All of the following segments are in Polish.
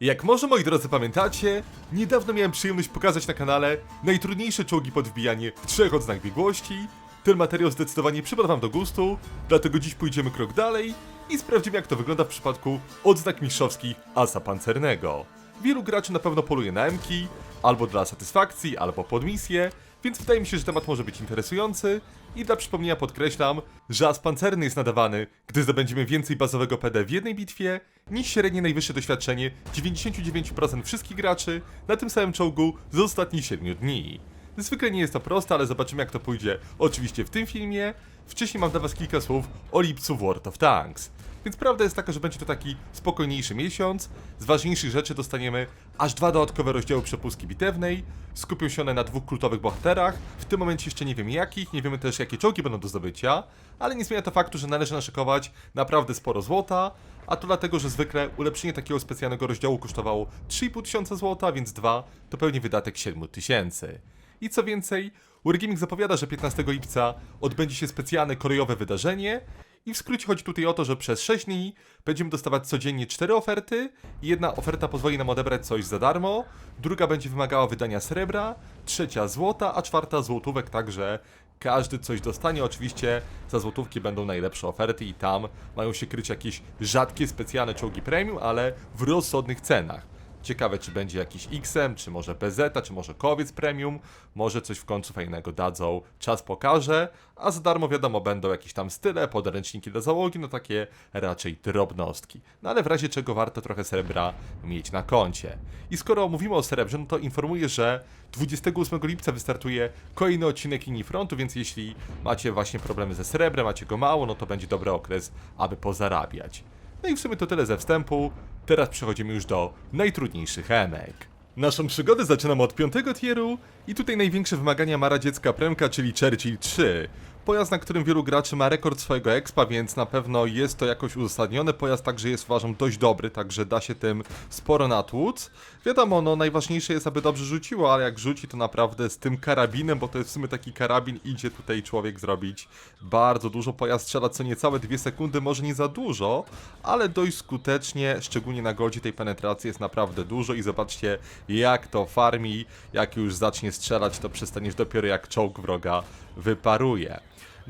Jak może moi drodzy pamiętacie, niedawno miałem przyjemność pokazać na kanale najtrudniejsze czołgi pod wbijanie w trzech odznak biegłości. Ten materiał zdecydowanie przypadł wam do gustu, dlatego dziś pójdziemy krok dalej i sprawdzimy jak to wygląda w przypadku odznak mistrzowskich asa pancernego. Wielu graczy na pewno poluje na emki, albo dla satysfakcji, albo pod misję, więc wydaje mi się, że temat może być interesujący i dla przypomnienia podkreślam, że as pancerny jest nadawany, gdy zdobędziemy więcej bazowego PD w jednej bitwie, niż średnie najwyższe doświadczenie 99% wszystkich graczy na tym samym czołgu z ostatnich 7 dni. Zwykle nie jest to proste, ale zobaczymy jak to pójdzie oczywiście w tym filmie. Wcześniej mam dla was kilka słów o lipcu World of Tanks. Więc prawda jest taka, że będzie to taki spokojniejszy miesiąc. Z ważniejszych rzeczy dostaniemy aż dwa dodatkowe rozdziały przepustki bitewnej. Skupią się one na dwóch kultowych bohaterach. W tym momencie jeszcze nie wiemy jakich, nie wiemy też jakie czołgi będą do zdobycia, ale nie zmienia to faktu, że należy naszykować naprawdę sporo złota, a to dlatego, że zwykle ulepszenie takiego specjalnego rozdziału kosztowało 3,5 tysiąca złota, więc 2 to pewnie wydatek 7 tysięcy. I co więcej, Wargaming zapowiada, że 15 lipca odbędzie się specjalne kolejowe wydarzenie i w skrócie chodzi tutaj o to, że przez 6 dni będziemy dostawać codziennie 4 oferty. Jedna oferta pozwoli nam odebrać coś za darmo, druga będzie wymagała wydania srebra, trzecia złota, a czwarta złotówek, także każdy coś dostanie. Oczywiście za złotówki będą najlepsze oferty i tam mają się kryć jakieś rzadkie, specjalne czołgi premium, ale w rozsądnych cenach. Ciekawe, czy będzie jakiś XM, czy może PZ, czy może kowiec premium, może coś w końcu fajnego dadzą, czas pokaże, a za darmo wiadomo będą jakieś tam style, podręczniki dla załogi, no takie raczej drobnostki. No ale w razie czego warto trochę srebra mieć na koncie. I skoro mówimy o srebrze, no to informuję, że 28 lipca wystartuje kolejny odcinek linii frontu, więc jeśli macie właśnie problemy ze srebrem, macie go mało, no to będzie dobry okres, aby pozarabiać. No i w sumie to tyle ze wstępu. Teraz przechodzimy już do najtrudniejszych emek. Naszą przygodę zaczynamy od piątego tieru i tutaj największe wymagania ma radziecka premka, czyli Churchill 3. Pojazd, na którym wielu graczy ma rekord swojego expa, więc na pewno jest to jakoś uzasadnione. Pojazd także jest uważam dość dobry, także da się tym sporo natłuc. Wiadomo, no najważniejsze jest, aby dobrze rzuciło, ale jak rzuci to naprawdę z tym karabinem, bo to jest w sumie taki karabin, idzie tutaj człowiek zrobić bardzo dużo. Pojazd strzela co niecałe 2 sekundy, może nie za dużo, ale dość skutecznie, szczególnie na goldzie tej penetracji jest naprawdę dużo i zobaczcie jak to farmi, jak już zacznie strzelać, to przestaniesz dopiero jak czołg wroga wyparuje.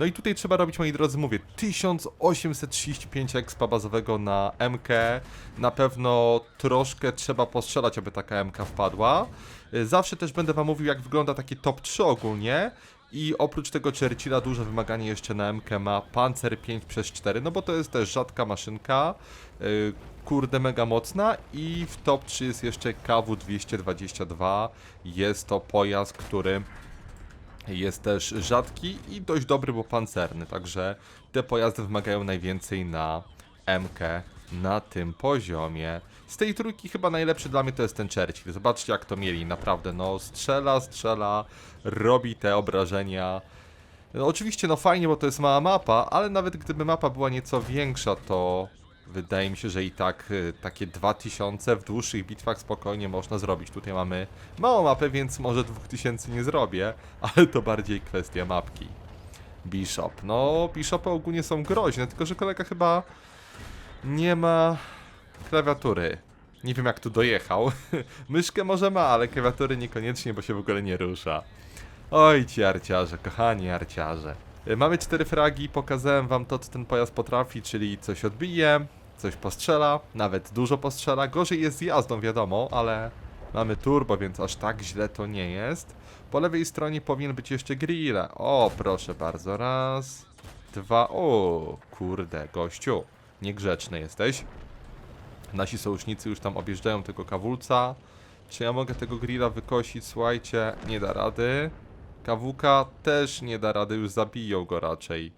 No i tutaj trzeba robić, moi drodzy, mówię, 1835 expa bazowego na MK. Na pewno troszkę trzeba postrzelać, aby taka MK wpadła. Y, Zawsze też będę wam mówił, jak wygląda taki top 3 ogólnie. I oprócz tego Churchilla duże wymaganie jeszcze na MK ma Panzer 5 przez 4, no bo to jest też rzadka maszynka, yy, kurde mega mocna i w top 3 jest jeszcze KW222, jest to pojazd, który jest też rzadki i dość dobry, bo pancerny, także te pojazdy wymagają najwięcej na MK na tym poziomie. Z tej trójki chyba najlepszy dla mnie to jest ten Churchill. Zobaczcie jak to mieli, naprawdę, no strzela, strzela, robi te obrażenia. No, oczywiście no fajnie, bo to jest mała mapa, ale nawet gdyby mapa była nieco większa, to wydaje mi się, że i tak y, takie 2000 w dłuższych bitwach spokojnie można zrobić. Tutaj mamy małą mapę, więc może 2000 nie zrobię, ale to bardziej kwestia mapki. Bishop. No, Bishopy ogólnie są groźne, tylko że kolega chyba nie ma klawiatury. Nie wiem jak tu dojechał. Myszkę może ma, ale klawiatury niekoniecznie, bo się w ogóle nie rusza. Oj ci arciarze, kochani arciarze. Y, Mamy cztery fragi, pokazałem wam to, co ten pojazd potrafi, czyli coś odbije, coś postrzela, nawet dużo postrzela. Gorzej jest z jazdą, wiadomo, ale mamy turbo, więc aż tak źle to nie jest. Po lewej stronie powinien być jeszcze grille. O, proszę bardzo, raz, dwa, o, kurde, gościu, niegrzeczny jesteś. Nasi sojusznicy już tam objeżdżają tego kawulca. Czy ja mogę tego grilla wykosić? Słuchajcie, nie da rady. Kawuka też nie da rady, już zabiją go raczej.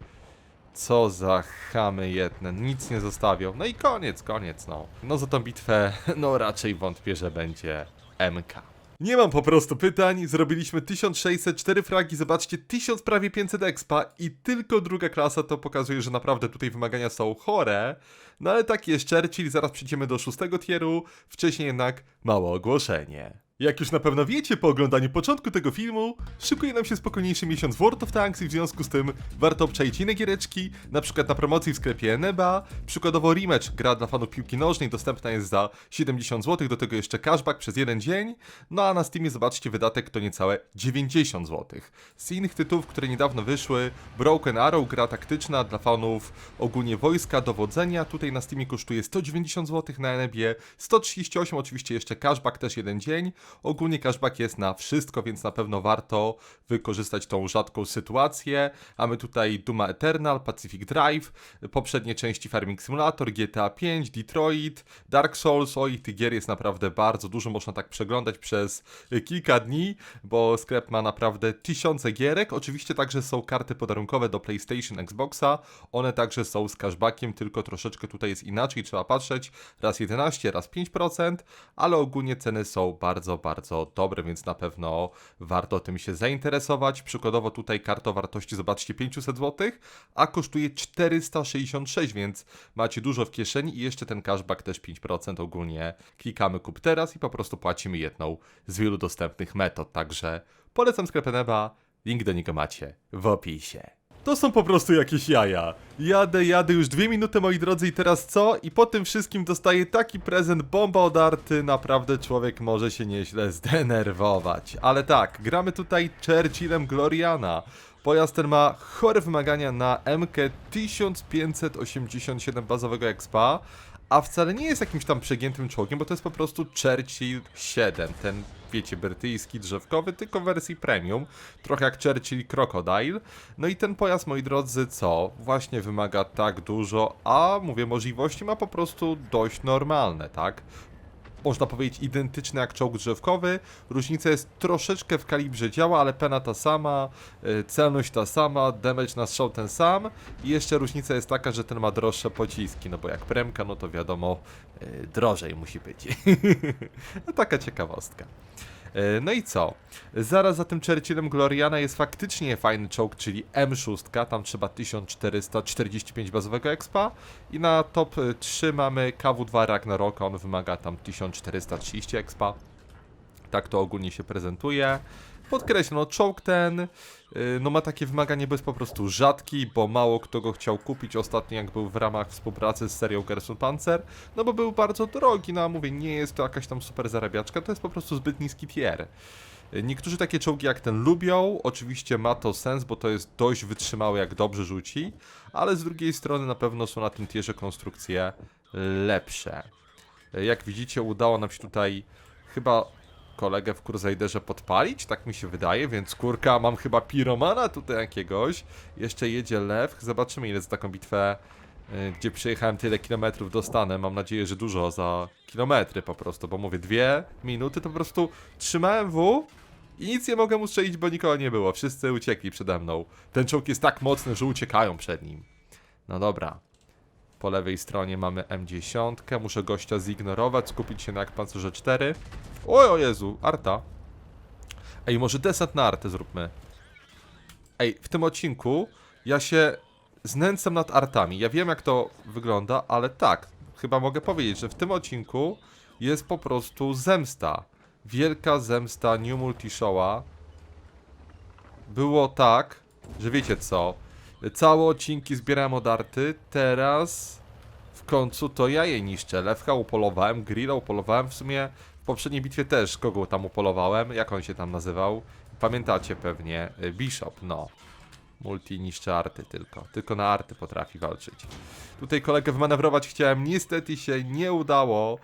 Co za chamy jedne, nic nie zostawią. No i koniec, koniec, no. No za tą bitwę, no raczej wątpię, że będzie MK. Nie mam po prostu pytań, zrobiliśmy 1604 fragi, zobaczcie, 1000 prawie 500 expa i tylko druga klasa to pokazuje, że naprawdę tutaj wymagania są chore. No ale tak jest Churchill, zaraz przejdziemy do szóstego tieru, wcześniej jednak małe ogłoszenie. Jak już na pewno wiecie po oglądaniu początku tego filmu, szykuje nam się spokojniejszy miesiąc World of Tanks i w związku z tym warto obczaić inne giereczki, na przykład na promocji w sklepie Neba, przykładowo Rematch, gra dla fanów piłki nożnej, dostępna jest za 70 zł, do tego jeszcze cashback przez jeden dzień, no a na Steamie zobaczcie wydatek to niecałe 90 zł. Z innych tytułów, które niedawno wyszły, Broken Arrow, gra taktyczna dla fanów ogólnie wojska, dowodzenia, tutaj na Steamie kosztuje 190 zł, na Enebie 138, oczywiście jeszcze cashback też jeden dzień, Ogólnie cashback jest na wszystko, więc na pewno warto wykorzystać tą rzadką sytuację. Mamy tutaj Duma Eternal, Pacific Drive, poprzednie części Farming Simulator, GTA 5, Detroit, Dark Souls. Oj, tych gier jest naprawdę bardzo dużo, można tak przeglądać przez kilka dni, bo sklep ma naprawdę tysiące gierek. Oczywiście także są karty podarunkowe do PlayStation, Xboxa. One także są z cashbackiem, tylko troszeczkę tutaj jest inaczej, trzeba patrzeć. Raz 11, raz 5%, ale ogólnie ceny są bardzo, bardzo dobre, więc na pewno warto tym się zainteresować. Przykładowo tutaj karta wartości, zobaczcie, 500 zł, a kosztuje 466, więc macie dużo w kieszeni i jeszcze ten cashback też 5% ogólnie. Klikamy kup teraz i po prostu płacimy jedną z wielu dostępnych metod, także polecam sklep Neba, link do niego macie w opisie. To są po prostu jakieś jaja. Jadę, jadę już dwie minuty, moi drodzy, i teraz co? I po tym wszystkim dostaję taki prezent, bomba od arty, naprawdę człowiek może się nieźle zdenerwować. Ale tak, gramy tutaj Churchillem Gloriana. Pojazd ten ma chore wymagania na MK 1587 bazowego expa, a wcale nie jest jakimś tam przegiętym czołgiem, bo to jest po prostu Churchill 7, ten wiecie, brytyjski, drzewkowy, tylko w wersji premium, trochę jak Churchill Crocodile. No i ten pojazd, moi drodzy, co? Właśnie wymaga tak dużo, a mówię, możliwości ma po prostu dość normalne, tak? Można powiedzieć, identyczny jak czołg drzewkowy. Różnica jest troszeczkę w kalibrze działa, ale pena ta sama, y, celność ta sama, damage na strzał ten sam. I jeszcze różnica jest taka, że ten ma droższe pociski, no bo jak premka, no to wiadomo, y, drożej musi być. no taka ciekawostka. E, No i co? Zaraz za tym Churchillem Gloriana jest faktycznie fajny czołg, czyli M6, tam trzeba 1445 bazowego expa i na top e, 3 mamy KW2 Ragnaroka, on wymaga tam 1430 expa. Tak to ogólnie się prezentuje. Podkreślę, no czołg ten y, no ma takie wymaganie, bo jest po prostu rzadki, bo mało kto go chciał kupić ostatnio jak był w ramach współpracy z serią Gerson Panzer, no bo był bardzo drogi, no a mówię, nie jest to jakaś tam super zarabiaczka, to jest po prostu zbyt niski tier. Y, Niektórzy takie czołgi jak ten lubią, oczywiście ma to sens, bo to jest dość wytrzymałe jak dobrze rzuci, ale z drugiej strony na pewno są na tym tierze konstrukcje lepsze. Y, Jak widzicie udało nam się tutaj chyba kolegę w Crusaderze podpalić, tak mi się wydaje, więc kurka, mam chyba piromana tutaj jakiegoś. Jeszcze jedzie lew, zobaczymy ile za taką bitwę, y, gdzie przejechałem tyle kilometrów dostanę. Mam nadzieję, że dużo za kilometry po prostu, bo mówię, dwie minuty to po prostu trzymałem W i nic nie mogłem ustrzelić, bo nikogo nie było. Wszyscy uciekli przede mną. Ten czołg jest tak mocny, że uciekają przed nim. No dobra. Po lewej stronie mamy M10. Muszę gościa zignorować, skupić się na pancerze 4. Oj, o Jezu, Arta. Ej, może desant na Artę zróbmy. Ej, w tym odcinku ja się znęcam nad artami. Ja wiem jak to wygląda, ale tak, chyba mogę powiedzieć, że w tym odcinku jest po prostu zemsta. Wielka zemsta New Multishowa. Było tak, że wiecie co, całe odcinki zbierałem od arty, teraz w końcu to ja je niszczę. Lewka upolowałem, grilla upolowałem, w sumie w poprzedniej bitwie też kogo tam upolowałem, jak on się tam nazywał? Pamiętacie pewnie, y, Bishop, no. Multi niszczy arty tylko, tylko na arty potrafi walczyć. Tutaj kolegę wymanewrować chciałem, niestety się nie udało.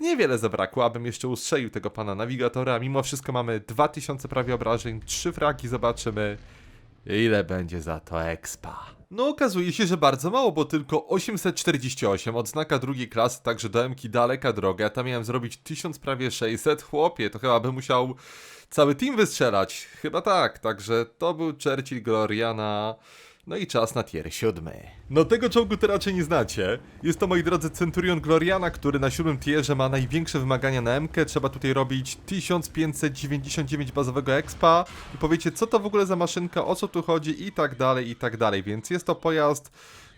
Niewiele zabrakło, abym jeszcze ustrzelił tego pana nawigatora. Mimo wszystko mamy 2000 prawie obrażeń, 3 fragi, zobaczymy ile będzie za to expa. No okazuje się, że bardzo mało, bo tylko 848, odznaka drugiej klasy, także do Mki daleka droga. Ja tam miałem zrobić 1000 prawie 600, chłopie, to chyba by musiał cały team wystrzelać. Chyba tak, także to był Churchill Gloriana. No i czas na tier siódmy. No tego czołgu to raczej nie znacie. Jest to, moi drodzy, Centurion Gloriana, który na siódmym tierze ma największe wymagania na MK. Trzeba tutaj robić 1599 bazowego expa. I powiecie, co to w ogóle za maszynka, o co tu chodzi i tak dalej, i tak dalej. Więc jest to pojazd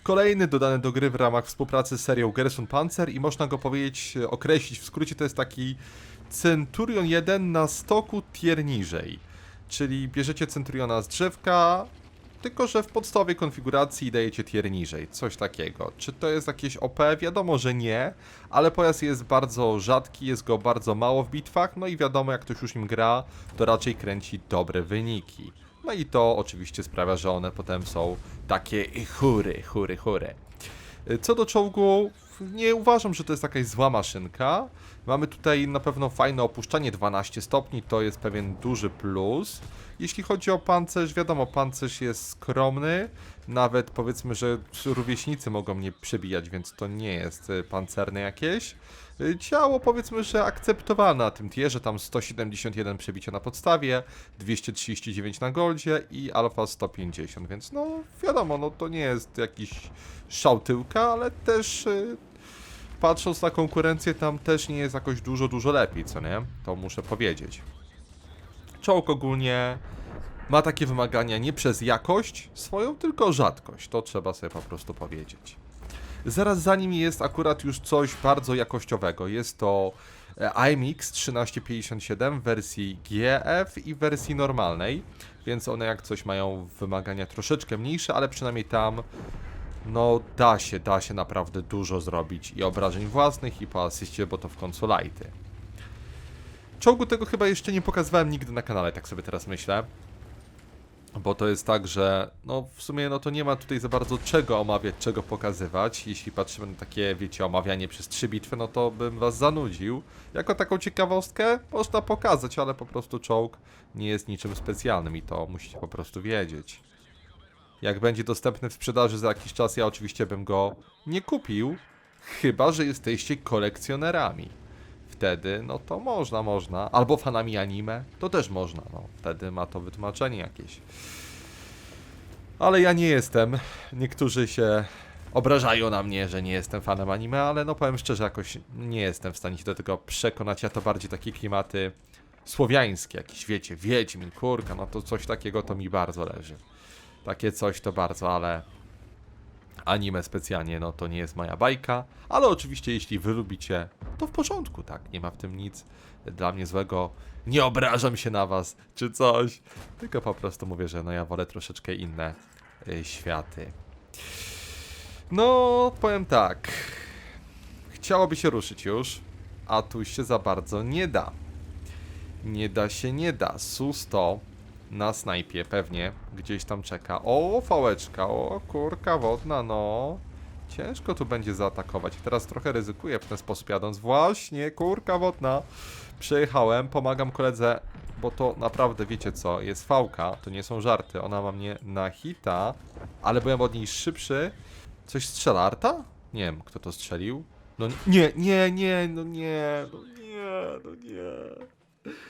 Kolejny dodany do gry w ramach współpracy z serią Gerson Panzer i można go powiedzieć, e, określić w skrócie, to jest taki Centurion 1 na stoku tier niżej. Czyli bierzecie Centuriona z drzewka, tylko że w podstawowej konfiguracji dajecie tier niżej, coś takiego. Czy to jest jakieś OP? Wiadomo, że nie, ale pojazd jest bardzo rzadki, jest go bardzo mało w bitwach, no i wiadomo, jak ktoś już nim gra, to raczej kręci dobre wyniki. No i to oczywiście sprawia, że one potem są takie chury, chury, chury. Co do czołgu, nie uważam, że to jest jakaś zła maszynka. Mamy tutaj na pewno fajne opuszczanie 12 stopni, to jest pewien duży plus. Jeśli chodzi o pancerz, wiadomo, pancerz jest skromny. Nawet powiedzmy, że rówieśnicy mogą mnie przebijać, więc to nie jest y, pancerne jakieś. Y, Ciało powiedzmy, że akceptowane na tym tierze, tam 171 przebicia na podstawie, 239 na goldzie i alfa 150, więc no wiadomo, no to nie jest jakiś szał tyłka, ale też y, patrząc na konkurencję tam też nie jest jakoś dużo, dużo lepiej, co nie? To muszę powiedzieć. Czołg ogólnie ma takie wymagania nie przez jakość swoją, tylko rzadkość. To trzeba sobie po prostu powiedzieć. Zaraz za nim jest akurat już coś bardzo jakościowego. Jest to IMX 1357 w wersji GF i wersji normalnej, więc one jak coś mają wymagania troszeczkę mniejsze, ale przynajmniej tam no da się, da się naprawdę dużo zrobić i obrażeń własnych i po asyście, bo to w końcu lighty. Czołgu tego chyba jeszcze nie pokazywałem nigdy na kanale, tak sobie teraz myślę. Bo to jest tak, że no w sumie no to nie ma tutaj za bardzo czego omawiać, czego pokazywać. Jeśli patrzymy na takie, wiecie, omawianie przez trzy bitwy, no to bym was zanudził. Jako taką ciekawostkę można pokazać, ale po prostu czołg nie jest niczym specjalnym i to musicie po prostu wiedzieć. Jak będzie dostępny w sprzedaży za jakiś czas, ja oczywiście bym go nie kupił, chyba że jesteście kolekcjonerami. Wtedy, no to można, można. Albo fanami anime, to też można, no. Wtedy ma to wytłumaczenie jakieś. Ale ja nie jestem. Niektórzy się obrażają na mnie, że nie jestem fanem anime, ale no powiem szczerze, jakoś nie jestem w stanie się do tego przekonać. Ja to bardziej takie klimaty słowiańskie, jakieś wiecie, Wiedźmin, kurka, no to coś takiego to mi bardzo leży. Takie coś to bardzo, ale anime specjalnie, no to nie jest moja bajka, ale oczywiście jeśli wy lubicie, to w porządku, tak, nie ma w tym nic dla mnie złego, nie obrażam się na was, czy coś, tylko po prostu mówię, że no ja wolę troszeczkę inne y, światy. No, powiem tak, chciałoby się ruszyć już, a tu się za bardzo nie da. Nie da się, nie da. Su-100 na snajpie pewnie gdzieś tam czeka. O, fałeczka, o, kurka wodna, no. Ciężko tu będzie zaatakować. Teraz trochę ryzykuję w ten sposób jadąc. Właśnie, kurka wodna. Przejechałem, pomagam koledze, bo to naprawdę, wiecie co, jest fałka, to nie są żarty. Ona ma mnie na hita, ale byłem od niej szybszy. Coś strzela Arta? Nie wiem, kto to strzelił. No nie, nie, nie, no nie, no nie, no nie.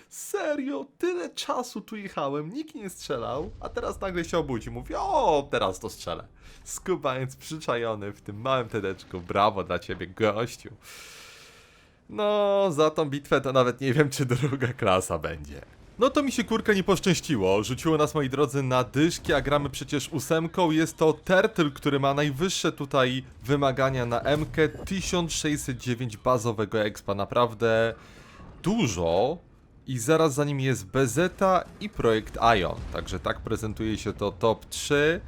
Serio, tyle czasu tu jechałem, nikt nie strzelał, a teraz nagle się obudzi, mówi, o, teraz to strzelę. Skubaniec przyczajony w tym małym tedeczku, brawo dla ciebie, gościu. No, za tą bitwę to nawet nie wiem, czy druga klasa będzie. No to mi się kurka nie poszczęściło. Rzuciło nas, moi drodzy, na dyszki, a gramy przecież ósemką. Jest to Turtle, który ma najwyższe tutaj wymagania na MK 1609 bazowego expa. Naprawdę dużo. I zaraz za nim jest Bezeta i projekt Ion. Także tak prezentuje się to top 3.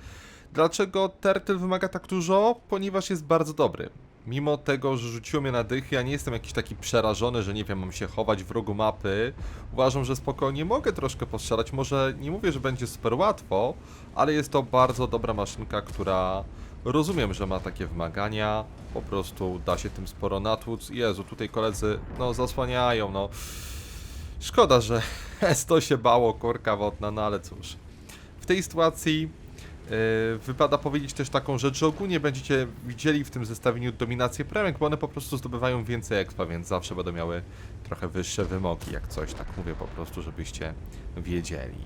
Dlaczego Turtle wymaga tak dużo? Ponieważ jest bardzo dobry. Mimo tego, że rzuciło mnie na dych, ja nie jestem jakiś taki przerażony, że nie wiem, mam się chować w rogu mapy. Uważam, że spokojnie mogę troszkę postrzelać. Może nie mówię, że będzie super łatwo, ale jest to bardzo dobra maszynka, która rozumiem, że ma takie wymagania. Po prostu da się tym sporo natłuc. Jezu, tutaj koledzy, no zasłaniają, no. Szkoda, że S100 się bało, korka wodna, no ale cóż. W tej sytuacji yy, wypada powiedzieć też taką rzecz, że ogólnie będziecie widzieli w tym zestawieniu dominację premek, bo one po prostu zdobywają więcej expa, więc zawsze będą miały trochę wyższe wymogi, jak coś, tak mówię po prostu, żebyście wiedzieli.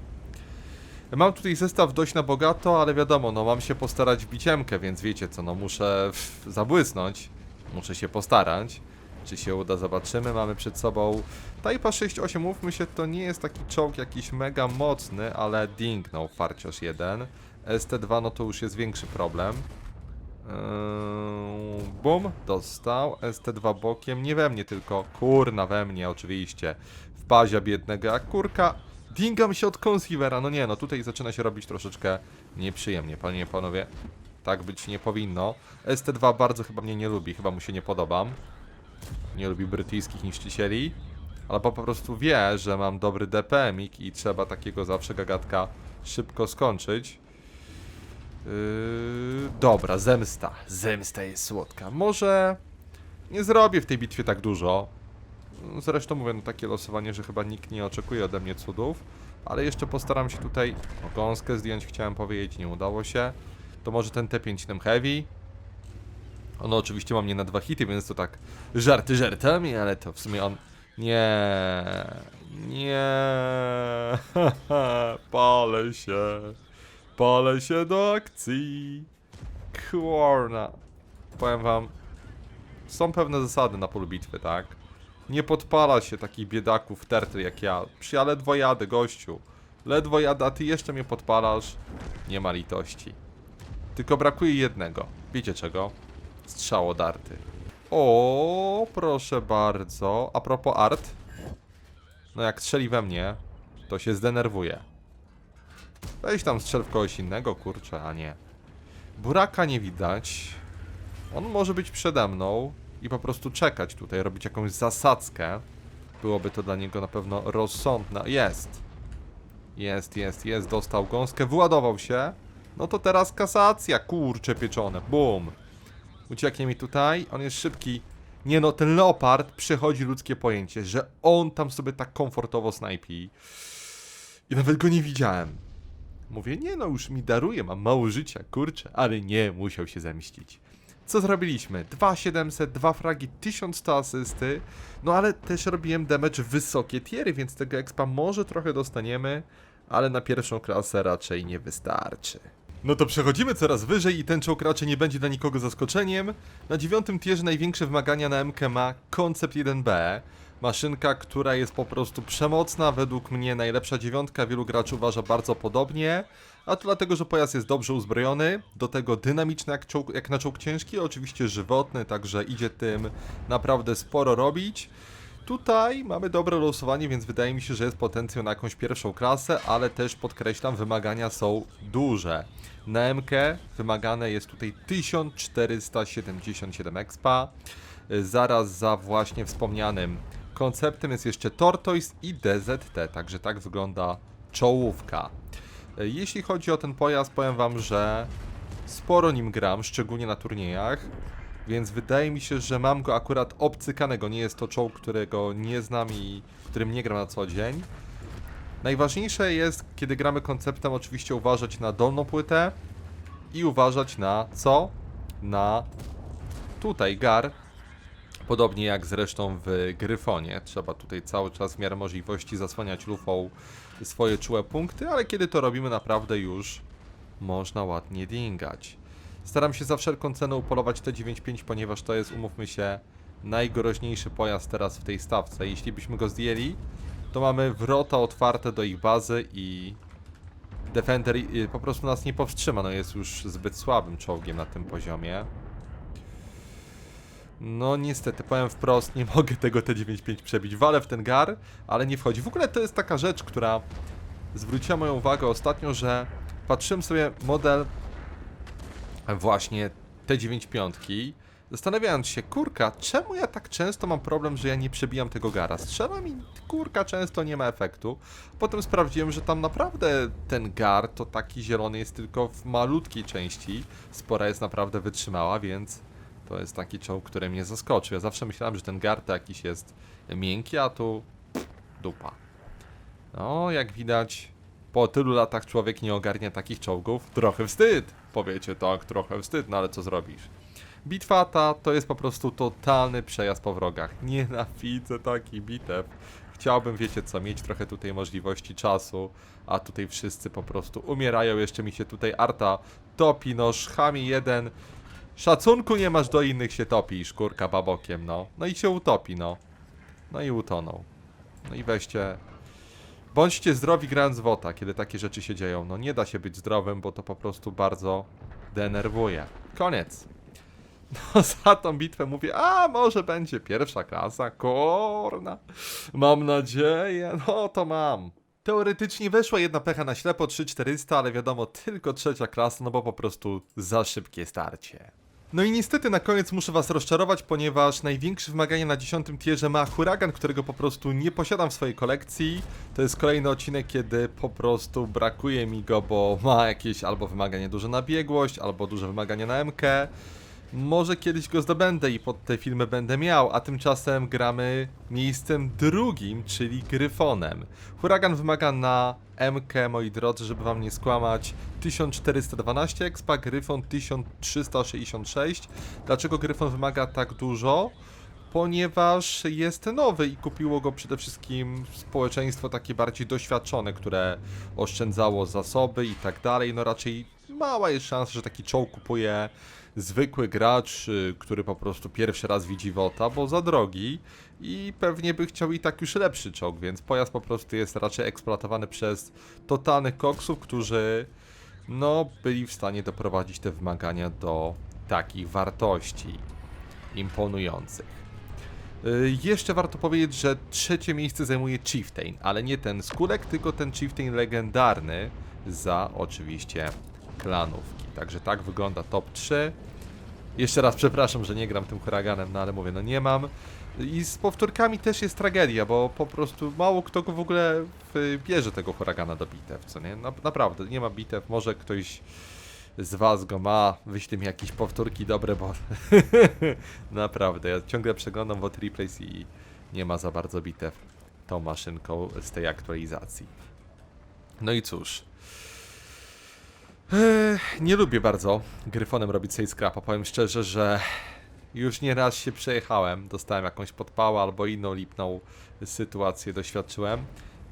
Mam tutaj zestaw dość na bogato, ale wiadomo, no mam się postarać w biciemkę, więc wiecie co, no muszę zabłysnąć, muszę się postarać. Czy się uda, zobaczymy. Mamy przed sobą Typa 68, mówmy się, to nie jest taki czołg jakiś mega mocny, ale dingnął farciarz 1. ST2 no to już jest większy problem. Yy, bum, dostał. ST2 bokiem, nie we mnie tylko. Kurna, we mnie oczywiście. W bazia biednego, jak kurka. Dingam się od Conceivera, no nie no, tutaj zaczyna się robić troszeczkę nieprzyjemnie, panie panowie. Tak być nie powinno. ST2 bardzo chyba mnie nie lubi, chyba mu się nie podobam. Nie lubi brytyjskich niszczycieli. Ale po prostu wie, że mam dobry DPM-ik i trzeba takiego zawsze gagatka szybko skończyć. Yy, dobra, zemsta. Zemsta jest słodka. Może nie zrobię w tej bitwie tak dużo. Zresztą mówię, no takie losowanie, że chyba nikt nie oczekuje ode mnie cudów. Ale jeszcze postaram się tutaj gąskę zdjąć, chciałem powiedzieć, nie udało się. To może ten T5 Heavy. Ono oczywiście ma mnie na dwa hity, więc to tak żarty żartami, ale to w sumie on... Nie, nie, palę się, palę się do akcji. Kurna. Powiem wam, są pewne zasady na polu bitwy, tak? Nie podpala się takich biedaków terty jak ja. Przy ja ledwo jadę, gościu. Ledwo jadę, a ty jeszcze mnie podpalasz. Nie ma litości. Tylko brakuje jednego. Wiecie czego? Strzałodarty. O, proszę bardzo. A propos art. No jak strzeli we mnie, to się zdenerwuje. Weź tam strzel w kogoś innego, kurczę, a nie. Buraka nie widać. On może być przede mną i po prostu czekać tutaj, robić jakąś zasadzkę. Byłoby to dla niego na pewno rozsądne. Jest. Jest, jest, jest. Dostał gąskę, wyładował się. No to teraz kasacja, kurcze pieczone. Bum. Ucieknie mi tutaj. On jest szybki. Nie no, ten leopard przechodzi ludzkie pojęcie, że on tam sobie tak komfortowo snajpi. I nawet go nie widziałem. Mówię, nie no, już mi daruje, mam mało życia, kurczę, ale nie, musiał się zemścić. Co zrobiliśmy? 2700, 2 fragi, 1100 asysty, no ale też robiłem damage wysokie tiery, więc tego expa może trochę dostaniemy, ale na pierwszą klasę raczej nie wystarczy. No to przechodzimy coraz wyżej i ten czołg raczej nie będzie dla nikogo zaskoczeniem. Na dziewiątym tierze największe wymagania na MK ma Concept 1B. Maszynka, która jest po prostu przemocna, według mnie najlepsza dziewiątka, wielu graczy uważa bardzo podobnie. A to dlatego, że pojazd jest dobrze uzbrojony, do tego dynamiczny jak, czołg, jak na czołg ciężki, oczywiście żywotny, także idzie tym naprawdę sporo robić. Tutaj mamy dobre losowanie, więc wydaje mi się, że jest potencjał na jakąś pierwszą klasę, ale też podkreślam, wymagania są duże. Na MK wymagane jest tutaj 1477 expa. Zaraz za właśnie wspomnianym konceptem jest jeszcze Tortoise i DZT, także tak wygląda czołówka. Jeśli chodzi o ten pojazd, powiem wam, że sporo nim gram, szczególnie na turniejach. Więc wydaje mi się, że mam go akurat obcykanego. Nie jest to czołg, którego nie znam i którym nie gram na co dzień. Najważniejsze jest, kiedy gramy konceptem, oczywiście uważać na dolną płytę i uważać na co? Na tutaj gar. Podobnie jak zresztą w Gryfonie. Trzeba tutaj cały czas w miarę możliwości zasłaniać lufą swoje czułe punkty, ale kiedy to robimy naprawdę już można ładnie dingać. Staram się za wszelką cenę upolować T95, ponieważ to jest, umówmy się, najgroźniejszy pojazd teraz w tej stawce. Jeśli byśmy go zdjęli, to mamy wrota otwarte do ich bazy i Defender y, po prostu nas nie powstrzyma, no jest już zbyt słabym czołgiem na tym poziomie. No niestety, powiem wprost, nie mogę tego T95 przebić. Walę w ten gar, ale nie wchodzi. W ogóle to jest taka rzecz, która zwróciła moją uwagę ostatnio, że patrzyłem sobie model właśnie T95, zastanawiając się, kurka, czemu ja tak często mam problem, że ja nie przebijam tego gara? Strzelam i kurka często nie ma efektu. Potem sprawdziłem, że tam naprawdę ten gar to taki zielony jest tylko w malutkiej części. Spora jest naprawdę wytrzymała, więc to jest taki czołg, który mnie zaskoczył. Ja zawsze myślałem, że ten gar to jakiś jest miękki, a tu dupa. No, jak widać, po tylu latach człowiek nie ogarnia takich czołgów. Trochę wstyd. Powiecie tak, trochę wstyd, no ale co zrobisz? Bitwa ta to jest po prostu totalny przejazd po wrogach. Nienawidzę takich bitew. Chciałbym, wiecie co, mieć trochę tutaj możliwości czasu, a tutaj wszyscy po prostu umierają. Jeszcze mi się tutaj Arta topi, no szchami jeden. Szacunku nie masz do innych, się topi, szkórka babokiem, no. No i się utopi, no. No i utonął. No i weźcie, Bądźcie zdrowi grając w WOTA, kiedy takie rzeczy się dzieją. No nie da się być zdrowym, bo to po prostu bardzo denerwuje. Koniec. No za tą bitwę mówię, a może będzie pierwsza klasa, korna. Mam nadzieję, no to mam. Teoretycznie weszła jedna pecha na ślepo 3400, ale wiadomo, tylko trzecia klasa, no bo po prostu za szybkie starcie. No i niestety na koniec muszę was rozczarować, ponieważ największe wymaganie na 10 tierze ma huragan, którego po prostu nie posiadam w swojej kolekcji. To jest kolejny odcinek, kiedy po prostu brakuje mi go, bo ma jakieś albo wymaganie duże na biegłość, albo duże wymaganie na MK. Może kiedyś go zdobędę i pod te filmy będę miał, a tymczasem gramy miejscem drugim, czyli Gryfonem. Huragan wymaga na MK, moi drodzy, żeby wam nie skłamać, 1412 expa, Gryfon 1366. Dlaczego Gryfon wymaga tak dużo? Ponieważ jest nowy i kupiło go przede wszystkim społeczeństwo takie bardziej doświadczone, które oszczędzało zasoby i tak dalej. No raczej mała jest szansa, że taki czołg kupuje zwykły gracz, y, który po prostu pierwszy raz widzi WOTA, bo za drogi i pewnie by chciał i tak już lepszy czołg, więc pojazd po prostu jest raczej eksploatowany przez totalnych koksów, którzy no byli w stanie doprowadzić te wymagania do takich wartości imponujących. Y, Jeszcze warto powiedzieć, że trzecie miejsce zajmuje Chieftain, ale nie ten z kulek, tylko ten Chieftain legendarny za oczywiście klanówki. Także tak wygląda top 3. Jeszcze raz przepraszam, że nie gram tym huraganem, no ale mówię, no nie mam. I z powtórkami też jest tragedia, bo po prostu mało kto go w ogóle w- bierze tego huragana do bitew, co nie? Na, naprawdę, nie ma bitew, może ktoś z was go ma, wyślij mi jakieś powtórki dobre, bo naprawdę, ja ciągle przeglądam WOT Replays i nie ma za bardzo bitew tą maszynką z tej aktualizacji. No i cóż. Nie lubię bardzo gryfonem robić sobie scrapa. Powiem szczerze, że już nie raz się przejechałem. Dostałem jakąś podpałę albo inną lipną sytuację doświadczyłem.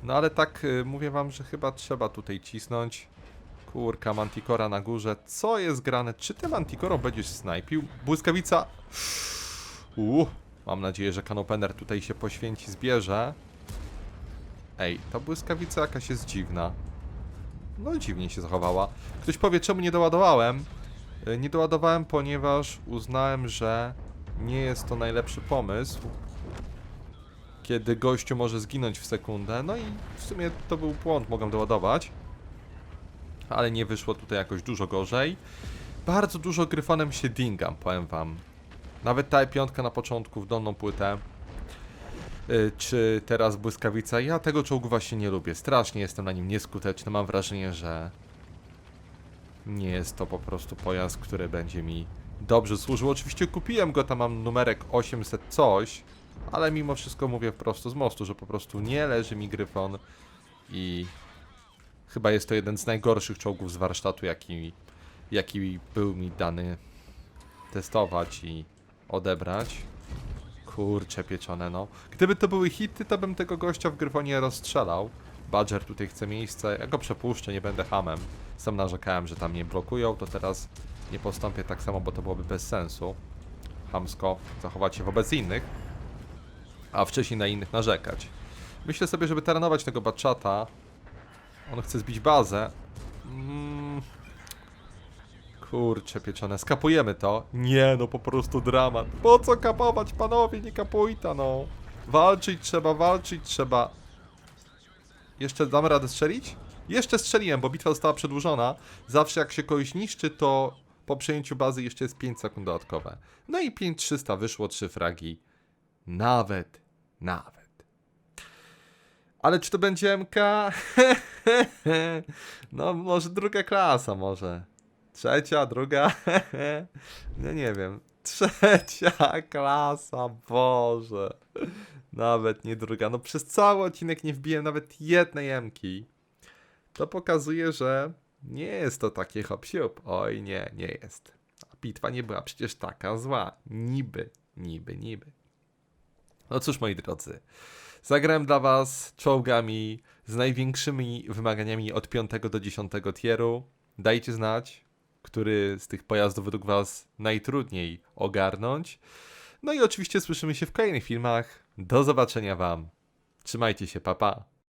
No ale tak y, mówię wam, że chyba trzeba tutaj cisnąć. Kurka, Manticora na górze. Co jest grane? Czy ty Manticorą będziesz snajpił? Błyskawica. Uuu, mam nadzieję, że kanopener tutaj się poświęci, zbierze. Ej, ta błyskawica jakaś jest dziwna. No dziwnie się zachowała. Ktoś powie, czemu nie doładowałem? E, Nie doładowałem, ponieważ uznałem, że nie jest to najlepszy pomysł. Kiedy gościu może zginąć w sekundę. No i w sumie to był błąd, mogłem doładować. Ale nie wyszło tutaj jakoś dużo gorzej. Bardzo dużo gryfonem się dingam, powiem wam. Nawet ta piątka na początku w dolną płytę. Y, czy teraz błyskawica. Ja tego czołgu właśnie nie lubię. Strasznie jestem na nim nieskuteczny. Mam wrażenie, że nie jest to po prostu pojazd, który będzie mi dobrze służył. Oczywiście kupiłem go, tam mam numerek 800 coś, ale mimo wszystko mówię wprost z mostu, że po prostu nie leży mi gryfon i chyba jest to jeden z najgorszych czołgów z warsztatu, jaki, jaki był mi dany testować i odebrać. Kurcze pieczone, no. Gdyby to były hity, to bym tego gościa w Gryfonie rozstrzelał. Badger tutaj chce miejsce, ja go przepuszczę, nie będę hamem. Sam narzekałem, że tam mnie blokują, to teraz nie postąpię tak samo, bo to byłoby bez sensu. Hamsko zachować się wobec innych, a wcześniej na innych narzekać. Myślę sobie, żeby terenować tego Batchata. On chce zbić bazę. Mm. Kurcze pieczone, skapujemy to. Nie, no po prostu dramat. Po co kapować, panowie, nie kapujta, no. Walczyć trzeba, walczyć trzeba. Jeszcze damy radę strzelić? Jeszcze strzeliłem, bo bitwa została przedłużona. Zawsze jak się kogoś niszczy, to po przejęciu bazy jeszcze jest 5 sekund dodatkowe. No i 5300 wyszło, 3 fragi. Nawet, nawet. Ale czy to będzie MK? no może druga klasa, może. Trzecia, druga? no nie wiem. Trzecia klasa, Boże. Nawet nie druga. No przez cały odcinek nie wbiłem nawet jednej emki. To pokazuje, że nie jest to takie hop siup. Oj nie, nie jest. A bitwa nie była przecież taka zła. Niby, niby, niby. No cóż moi drodzy. Zagrałem dla was czołgami z największymi wymaganiami od 5 do 10 tieru. Dajcie znać, który z tych pojazdów według was najtrudniej ogarnąć. No i oczywiście słyszymy się w kolejnych filmach. Do zobaczenia wam. Trzymajcie się, papa. Pa.